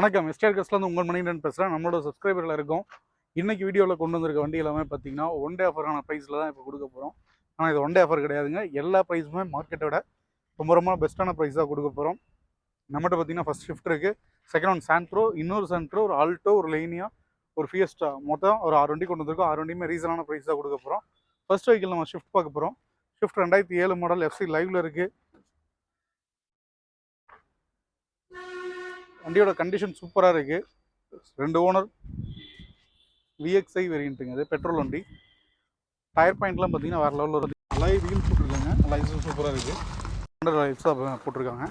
வணக்கம். எஸ்டேட் கஸ்ட்லேருந்து உங்கள் மணிகண்டன் பேசுகிறேன் நம்மளோட சப்ஸ்கிரைபரில் இருக்கும். இன்னைக்கு வீடியோவில் கொண்டு வந்திருக்க வண்டி எல்லாமே பார்த்தீங்கன்னா ஒன் டே ஆஃபரான ப்ரைஸில் தான் இப்போ கொடுக்க போகிறோம் ஆனால் இது ஒன் டே ஆஃபர் கிடையாதுங்க. எல்லா ப்ரைஸுமே மார்க்கெட்டோட ரொம்ப ரொம்ப பெஸ்ட்டான ப்ரைஸ் தான் கொடுக்க போகிறோம் நம்மகிட்ட பார்த்தீங்கன்னா ஃபஸ்ட் ஷிஃப்ட் இருக்குது செகண்ட் ஒன் சாண்ட்ரோ இன்னொரு சாண்ட்ரோ ஒரு ஆல்டோ ஒரு லைனியா ஒரு ஃபியஸ்டா மொத்தம் ஒரு ஆறு வண்டி கொண்டு வந்திருக்கோம். ஆறு வண்டியுமே ரீசனான ப்ரைஸ் தான் கொடுக்க போகிறோம் ஃபர்ஸ்ட் வெஹிக்கிள் நம்ம ஷிஃப்ட் பார்க்க போகிறோம் ஷிஃப்ட் ரெண்டாயிரத்தி ஏழு மாடல் எஃப்சி லைவில் இருக்குது வண்டியோட கண்டிஷன் சூப்பராக இருக்குது ரெண்டு ஓனர் விஎக்ஸ்ஐ வேரியண்ட்டுங்க அது பெட்ரோல் வண்டி. டயர் பாயிண்ட்லாம் பார்த்தீங்கன்னா வேறு லெவலில் இருக்குது அலாய் வீல் போட்டிருக்காங்க. அலாய்ஸும் சூப்பராக இருக்குது ஹண்ட்ரட் அலாய்ஸ் தான் போட்டிருக்காங்க.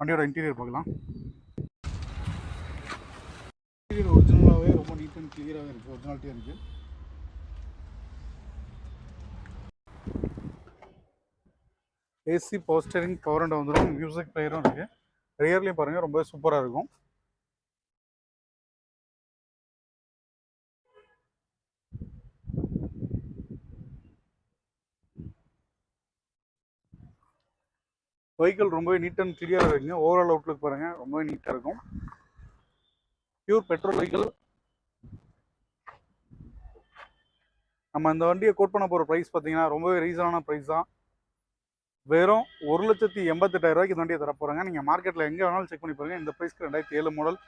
வண்டியோட இன்டீரியர் பார்க்கலாம். இன்டீரியர் ஒரிஜினலாகவே ரொம்ப நீட் அண்ட் கிளியராகவே இருக்குது ஒரிஜினாலிட்டியாக இருக்குது AC power steering power and வந்துடும் மியூசிக் பிளேயரும் இருக்குது ரியர்லையும் பாருங்கள் ரொம்ப சூப்பராக இருக்கும். வெஹிக்கிள் ரொம்பவே நீட் அண்ட் கிளியராக இருக்குங்க. ஓவரால் அவுட்லுக் பாருங்கள் ரொம்பவே நீட்டாக இருக்கும். பியூர் பெட்ரோல் வெஹிக்கிள் நம்ம இந்த வண்டியை கோட் பண்ண போகிற ப்ரைஸ் பார்த்தீங்கன்னா ரொம்பவே ரீசனான ப்ரைஸ் தான். வெறும் ஒரு லட்சத்தி எண்பத்தெட்டாயிரம் ரூபாய்க்கு வண்டியை தர போகிறாங்க நீங்கள் மார்க்கெட்டில் எங்கே வேணாலும் செக் பண்ணி பாருங்கள் இந்த ப்ரைஸ்க்கு ரெண்டாயிரத்தி ஏழு மாடல்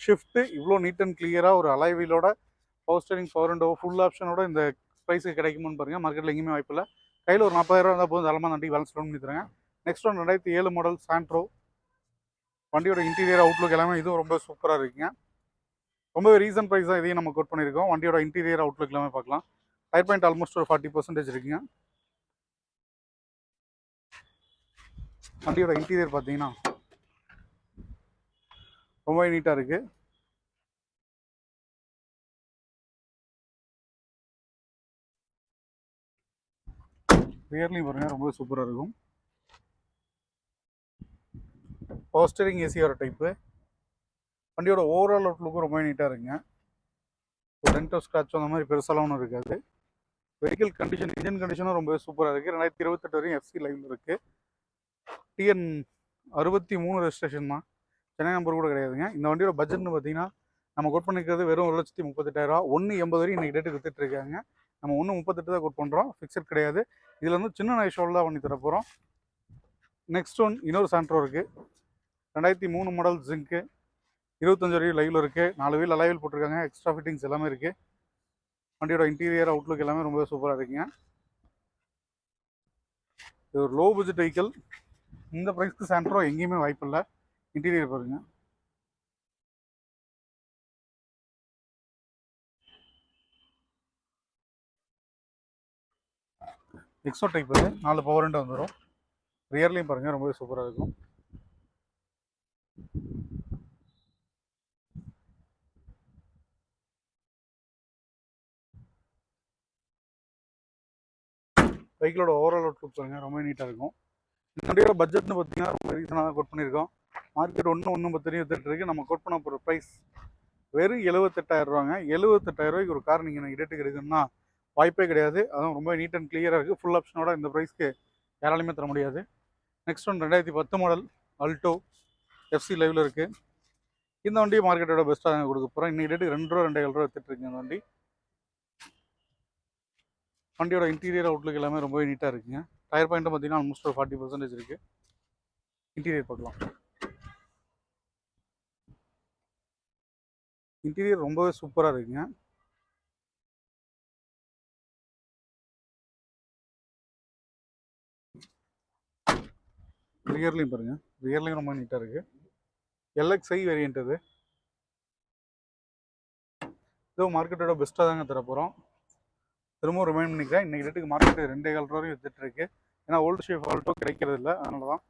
ஷிஃப்ட்டு இவ்வளோ நீட் அண்ட் கிளியராக ஒரு அலைவீலோட பவர் ஸ்டேரிங் பவர் அண்டோ ஃபுல் ஆப்ஷனோட இந்த ப்ரைஸுக்கு கிடைக்குமான்னு பாருங்கள் மார்க்கெட்டில் எங்கேயுமே வாய்ப்பு இல்லை. கையில் ஒரு நாற்பதாயிரம் இருந்தால் போதும். தளமாக வண்டி பேலன்ஸ் லோன் பண்ணி தரேன் நெக்ஸ்ட் ஒன் ரெண்டாயிரத்தி ஏழு மாடல் சாண்ட்ரோ வண்டியோட இன்டீரியர் அவுட்லுக் எல்லாமே இதுவும் ரொம்ப சூப்பராக இருக்குங்க. ரொம்பவே ரீசன் ப்ரைஸ் தான் இதையும் நம்ம கோட் பண்ணியிருக்கோம். வண்டியோட இன்டீரியர் அவுட்லுக் எல்லாமே பார்க்கலாம். டயர் பாயிண்ட் ஆல்மோஸ்ட் ஒரு ஃபார்ட்டி பர்சன்டேஜ் இருக்குங்க. வண்டியோட இன்டீரியர் பார்த்தீங்கன்னா ரொம்ப நீட்டாக இருக்குது ரியர்லையும் பாருங்கள் ரொம்ப சூப்பராக இருக்கும். பவர் ஏசி வர டைப்பு வண்டியோட ஓவரால் அவுட்லுக்கும் ரொம்ப நீட்டாக இருக்குங்க. ஒரு டென்டோ ஸ்க்ராட்ச் அந்த மாதிரி பெருசாலாம் ஒன்றும் இருக்காது. வெஹிக்கிள் கண்டிஷன் இன்ஜின் கண்டிஷனும் ரொம்ப சூப்பராக இருக்குது ரெண்டாயிரத்தி இருபத்தெட்டு வரையும் எஃப்சி லைவில் இருக்குது டிஎன் அறுபத்தி மூணு ரெஜிஸ்ட்ரேஷன் தான். சென்னை நம்பர் கூட கிடையாதுங்க. இந்த வண்டியோட பட்ஜெட்னு பார்த்தீங்கன்னா நம்ம கோட் பண்ணிக்கிறது வெறும் ஒரு லட்சத்தி முப்பத்தெட்டாயிரரூவா ஒன்று எண்பது வரையும் இன்றைக்கி டேட்டு வித்துட்டு இருக்காங்க. நம்ம ஒன்று முப்பத்தெட்டு தான் கோட் பண்ணுறோம் ஃபிக்ஸட் கிடையாது. இதில் வந்து சின்ன நைஷோல் தான் பண்ணி தர போகிறோம் நெக்ஸ்ட் ஒன் இன்னொரு சாண்ட்ரோ இருக்குது ரெண்டாயிரத்தி மூணு மாடல் ஜிங்க்கு இருபத்தஞ்சு வரையும் லைவில் இருக்குது நாலு வீல் அலைவில் போட்டிருக்காங்க. எக்ஸ்ட்ரா ஃபிட்டிங்ஸ் எல்லாமே இருக்குது வண்டியோட இன்டீரியர் அவுட்லுக் எல்லாமே ரொம்ப சூப்பராக இருக்குங்க. இது ஒரு லோ பட்ஜெட் வெஹிக்கல் இந்த ப்ரைஸ்க்கு சாண்ட்ரோ எங்கேயுமே வாய்ப்பு இல்லை. இன்டீரியர் பாருங்க. எக்ஸோ டைப் இது. நாலு பவர் ரெண்டு வந்துடும் ரியர்லையும் பாருங்கள் ரொம்பவே சூப்பராக இருக்கும். பைக்கிலோட ஓவரால் அவுட்லுக் பாருங்கள் ரொம்ப நீட்டாக இருக்கும். இந்த வண்டியோட பட்ஜெட்னு பார்த்தீங்கன்னா ரொம்ப ரீசனாக தான் கோட் பண்ணியிருக்கோம். மார்க்கெட் ஒன்று ஒன்று பத்து வித்துட்டு இருக்கு. நம்ம கோட் பண்ண போகிற ப்ரைஸ் வெறும் எழுபத்தெட்டாயிரம் ரூபாங்க. எழுபத்தெட்டாயிரம் ரூபாய்க்கு ஒரு கார் நீங்கள் இடத்துக்கு எடுக்கணும்னா வாய்ப்பே கிடையாது. அதுவும் ரொம்ப நீட் அண்ட் கிளியராக இருக்குது ஃபுல் ஆப்ஷனோட இந்த ப்ரைஸ்க்கு யாராலையுமே தர முடியாது. நெக்ஸ்ட் ஒன் ரெண்டாயிரத்தி பத்து மாடல் அல்டோ எஃப்சி லைவில் இருக்குது இந்த வண்டி மார்க்கெட்டோட பெஸ்ட்டாக நாங்கள் கொடுக்க போகிறோம் இன்றைக்கி ரெண்டு ரூபா ரெண்டு ஏழு ரூபா வித்துட்டு இந்த வண்டி. வண்டியோட இன்டீரியர் அவுட்லுக் எல்லாமே ரொம்பவே நீட்டாக இருக்குங்க. டயர் பாயிண்ட்டும் பார்த்தீங்கன்னா ஆல்மோஸ்ட் ஒரு ஃபார்ட்டி பர்சன்டேஜ் இருக்குது இன்டீரியர் பார்க்கலாம். இன்டீரியர் ரொம்பவே சூப்பராக இருக்குங்க. ரியர்லையும் பாருங்க. ரியர்லையும் ரொம்ப நீட்டாக இருக்குது எல்எக்ஸ்ஐ வேரியன்ட் இது. இதோ மார்க்கெட்டோட பெஸ்ட்டாக தாங்க தர போகிறோம் திரும்பவும் ரிமைண்ட் பண்ணிக்கிறேன். இன்றைக்கி ரேட்டுக்கு மார்க்கெட்டு ரெண்டே கால் ரூபாயும் வித்துட்ருக்கு ஏன்னா ஓல்டு ஷேஃப் ஆல்ட்டோ கிடைக்கிறது இல்லை அதனால தான்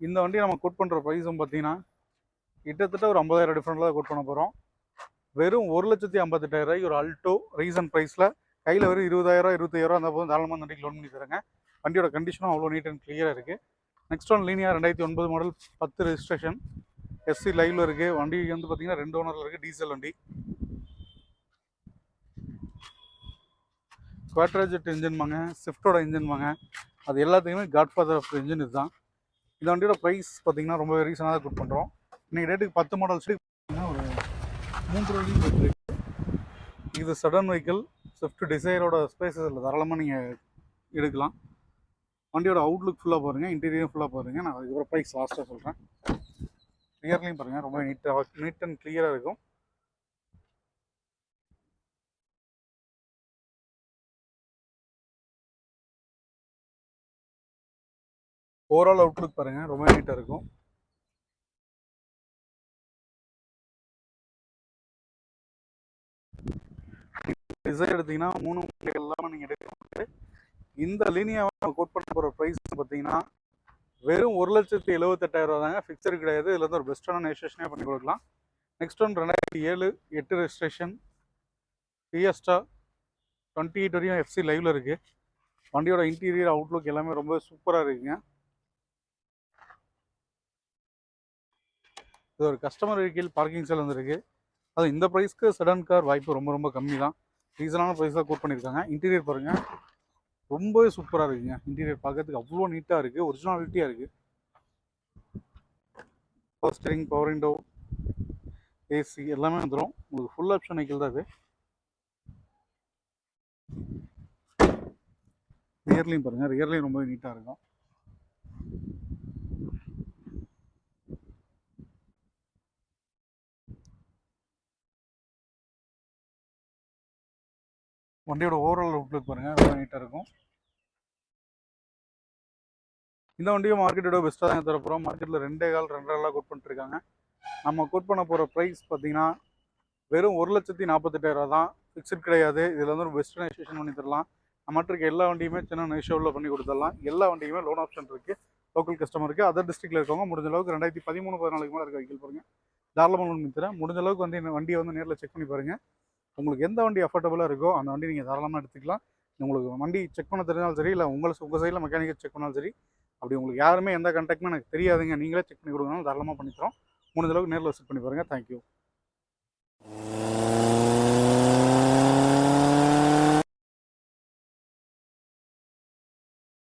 இந்த வண்டி நம்ம கோட் பண்ணுற ப்ரைஸும் பார்த்தீங்கன்னா கிட்டத்தட்ட ஒரு ஐம்பதாயிரம் டிஃப்ரெண்ட்டில் தான் கோட் பண்ண போகிறோம் வெறும் ஒரு லட்சத்தி ஐம்பத்தெட்டாயிரம் ரூபாய்க்கு ஒரு அல்ட்டோ ரீசன் ப்ரைஸில் கையில் வெறும் இருபதாயிரம் இருபத்தாயிரம் அந்த போதும் தாராளமாக வண்டிக்கு லோன் பண்ணி தரேங்க. வண்டியோட கண்டிஷனும் அவ்வளோ நீட் அண்ட் கிளியராக இருக்குது நெக்ஸ்ட் ஒன் லீனியா ரெண்டாயிரத்தி ஒன்பது மாடல் பத்து ரெஜிஸ்ட்ரேஷன் எஸ்சி லைவில் இருக்குது வண்டி வந்து பார்த்தீங்கன்னா ரெண்டு ஓனரில் இருக்குது டீசல் வண்டி. குவாட்ராஜெட் இன்ஜின் வாங்க ஸ்விஃப்டோட இன்ஜின் வாங்க அது எல்லாத்துக்குமே காட் ஃபாதர் ஆஃப் இன்ஜின் இதுதான். இந்த வண்டியோட ப்ரைஸ் பார்த்தீங்கன்னா ரொம்ப ரீசனாக தான் பண்ணுறோம் இன்றைக்கி ரேட்டுக்கு பத்து மாடல்ஸ் ஒரு மூன்று வரைக்கும் போயிட்டு இது சடன் வெஹிக்கிள் ஸ்விஃப்ட் டிசைரோட ஸ்பேசஸ் இல்லை தாராளமாக நீங்கள் எடுக்கலாம். வண்டியோட அவுட்லுக் ஃபுல்லாக பாருங்கள் இன்டீரியரும் ஃபுல்லாக பாருங்கள் நான் அதுக்கப்புறம் ப்ரைஸ் லாஸ்ட்டாக சொல்கிறேன் க்ளியர்லையும் பாருங்கள் ரொம்ப நீட்டாக நீட் அண்ட் கிளியராக இருக்கும். ஓவரால் அவுட்லுக் பாருங்கள் ரொம்ப நீட்டாக இருக்கும். டிசைன் எடுத்தீங்கன்னா மூணு எல்லாமே நீங்கள் எடுக்க இந்த லீனியாவை கோட் பண்ண போகிற ப்ரைஸ் பார்த்தீங்கன்னா வெறும் ஒரு லட்சத்தி எழுபத்தெட்டாயிரம் ரூபா தாங்க. ஃபிக்சர் கிடையாது. இதில் வந்து ஒரு பெஸ்ட்டான ரெஜிஸ்ட்ரேஷனே பண்ணி கொடுக்கலாம். நெக்ஸ்ட் ஒன் ரெண்டாயிரத்தி ஏழு எட்டு ரெஜிஸ்ட்ரேஷன் ஃபியஸ்டா டுவெண்ட்டி எயிட் வரையும் எஃப்சி லைவில் இருக்குது வண்டியோட இன்டீரியர் அவுட்லுக் எல்லாமே ரொம்ப சூப்பராக இருக்குங்க. இது ஒரு கஸ்டமர் வெஹிக்கிள் பார்க்கிங் செல் வந்துருக்கு. அது இந்த ப்ரைஸ்க்கு சடன் கார் வாய்ப்பு ரொம்ப ரொம்ப கம்மி தான் ரீசனான ப்ரைஸ் தான் கோட் பண்ணியிருக்காங்க இன்டீரியர் பாருங்கள் ரொம்பவே சூப்பராக இருக்குங்க. இன்டீரியர் பார்க்கறதுக்கு அவ்வளோ நீட்டாக இருக்குது ஒரிஜினாலிட்டியாக இருக்குது power steering power window AC எல்லாமே வந்துடும் உங்களுக்கு ஃபுல் ஆப்ஷன் வெஹிக்கிள் தான் இது. ரியர்லையும் பாருங்கள் ரியர்லையும் ரொம்பவே நீட்டாக இருக்கும். வண்டியோட ஓவரால் அவுட்லுக் பாருங்கள் ரொம்ப நீட்டாக இருக்கும். இந்த வண்டியும் மார்க்கெட்டோட பெஸ்ட்டாக தான் தரப்போகிறோம் மார்க்கெட்டில் ரெண்டே கால் ரெண்டரை கால் கோட் பண்ணிட்டுருக்காங்க நம்ம கோட் பண்ண போகிற ப்ரைஸ் பார்த்தீங்கன்னா வெறும் ஒரு லட்சத்தி நாற்பத்தெட்டாயிரம் தான். ஃபிக்ஸ்ட் கிடையாது. இதில் வந்து ஒரு பெஸ்ட் பண்ணி தரலாம். நம்மகிட்ட இருக்க எல்லா வண்டியுமே சின்ன நெஷோவில் பண்ணி கொடுத்துடலாம். எல்லா வண்டியுமே லோன் ஆப்ஷன் இருக்குது லோக்கல் கஸ்டமருக்கு அதர் டிஸ்ட்ரிக்டில் இருக்கவங்க முடிஞ்ச அளவுக்கு ரெண்டாயிரத்தி பதிமூணு பதினாலுக்கு மேலே இருக்க வைக்கல் பாருங்கள் தாராளமாக லோன் தரேன். முடிஞ்ச அளவுக்கு வந்து வண்டியை வந்து நேரில் செக் பண்ணி பாருங்கள் உங்களுக்கு எந்த வண்டி அஃபோர்டபுளாக இருக்கோ அந்த வண்டி நீங்கள் தாராளமாக எடுத்துக்கலாம். உங்களுக்கு வண்டி செக் பண்ண தெரிஞ்சாலும் சரி இல்லை உங்களை உங்கள் சைடில் மெக்கானிக்கை செக் பண்ணாலும் சரி அப்படி உங்களுக்கு யாருமே எந்த கான்டாக்ட்மே எனக்கு தெரியாதுங்க. நீங்களே செக் பண்ணி கொடுக்கணும் தாராளமாக பண்ணித்தரோம். முடிஞ்சளவுக்கு நேரில் விசிட் பண்ணி பாருங்கள் தேங்க்யூ